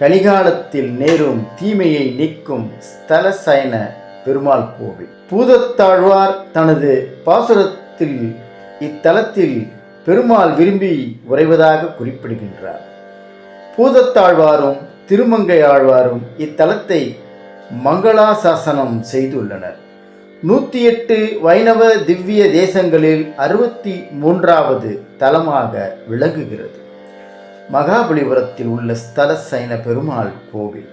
கலிகாலத்தில் நேரும் தீமையை நீக்கும் ஸ்தல சயன பெருமாள் கோவில். பூதத்தாழ்வார் தனது பாசுரத்தில் இத்தலத்தில் பெருமாள் விரும்பி உறைவதாக குறிப்பிடுகின்றார். பூதத்தாழ்வாரும் திருமங்கை ஆழ்வாரும் இத்தலத்தை மங்களாசாசனம் செய்துள்ளனர். நூற்றி எட்டு வைணவ திவ்ய தேசங்களில் அறுபத்தி மூன்றாவது தலமாக விளங்குகிறது. மகாபலிபுரத்தில் உள்ள ஸ்தல சைன பெருமாள் கோவில்.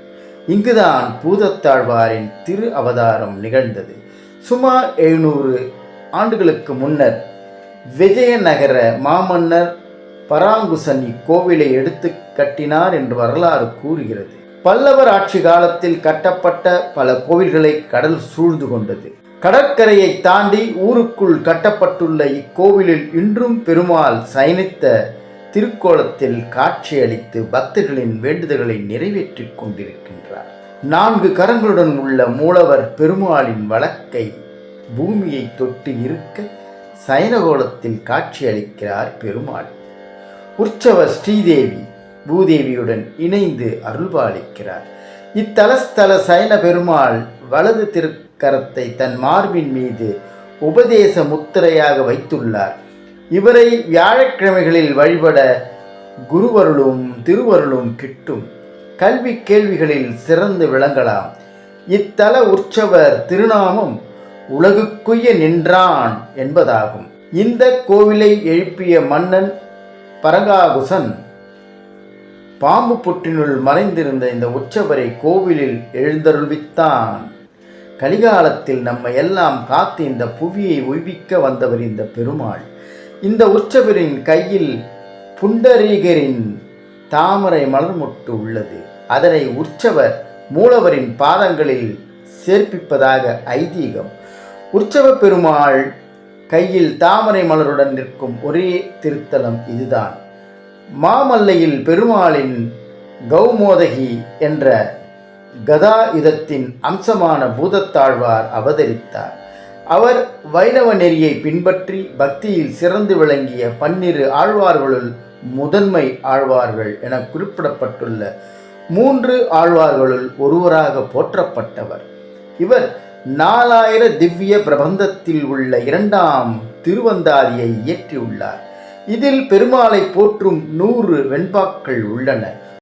இங்குதான் பூதத்தாழ்வாரின் திரு அவதாரம் நிகழ்ந்தது. சுமார் எழுநூறு ஆண்டுகளுக்கு முன்னர் விஜயநகர மாமன்னர் பராங்குசன் இக்கோவிலை எடுத்து கட்டினார் என்று வரலாறு கூறுகிறது. பல்லவர் ஆட்சி காலத்தில் கட்டப்பட்ட பல கோவில்களை கடல் சூழ்ந்து கொண்டது. கடற்கரையை தாண்டி ஊருக்குள் கட்டப்பட்டுள்ள இக்கோவிலில் இன்றும் பெருமாள் சயனித்த திருக்கோலத்தில் காட்சியளித்து பக்தர்களின் வேண்டுதல்களை நிறைவேற்றிக் கொண்டிருக்கின்றார். நான்கு கரங்களுடன் உள்ள மூலவர் பெருமாளின் வழக்கை பூமியை தொட்டு இருக்க சயனகோலத்தில் காட்சியளிக்கிறார் பெருமாள். உற்சவ ஸ்ரீதேவி பூதேவியுடன் இணைந்து அருள்பாலிக்கிறார். இத்தலஸ்தல சயன பெருமாள் வலது திருக்கரத்தை தன் மார்பின் மீது உபதேச முத்திரையாக வைத்துள்ளார். இவரை வியாழக்கிழமைகளில் வழிபட குருவருளும் திருவருளும் கிட்டும். கல்வி கேள்விகளில் சிறந்து விளங்கலாம். இத்தல உற்சவர் திருநாமம் உலகுக்குய்ய நின்றான் என்பதாகும். இந்த கோவிலை எழுப்பிய மன்னன் பரங்காகுசன் பாம்பு புற்றினுள் மறைந்திருந்த இந்த உற்சவரை கோவிலில் எழுந்தருள்வித்தான். கலிகாலத்தில் நம்ம எல்லாம் காத்து இந்த புவியை உய்விக்க வந்தவர் இந்த பெருமாள். இந்த உற்சவரின் கையில் புண்டரீகரின் தாமரை மலர்முட்டு உள்ளது. அதனை உற்சவர் மூலவரின் பாதங்களில் சேர்ப்பிப்பதாக ஐதீகம். உற்சவ பெருமாள் கையில் தாமரை மலருடன் நிற்கும் ஒரே திருத்தலம் இதுதான். மாமல்லையில் பெருமாளின் கௌமோதகி என்ற கதாயுதத்தின் அம்சமான பூதத்தாழ்வார் அவதரித்தார். அவர் வைணவ நெறியை பின்பற்றி பக்தியில் சிறந்து விளங்கிய பன்னிரு ஆழ்வார்களுள் முதன்மை ஆழ்வார்கள் என குறிப்பிடப்பட்டுள்ள மூன்று ஆழ்வார்களுள் ஒருவராக போற்றப்பட்டவர். இவர் நாலாயிர திவ்ய பிரபந்தத்தில் உள்ள இரண்டாம் திருவந்தாதியை இயற்றியுள்ளார். இதில் பெருமாளை போற்றும் நூறு வெண்பாக்கள் உள்ளன.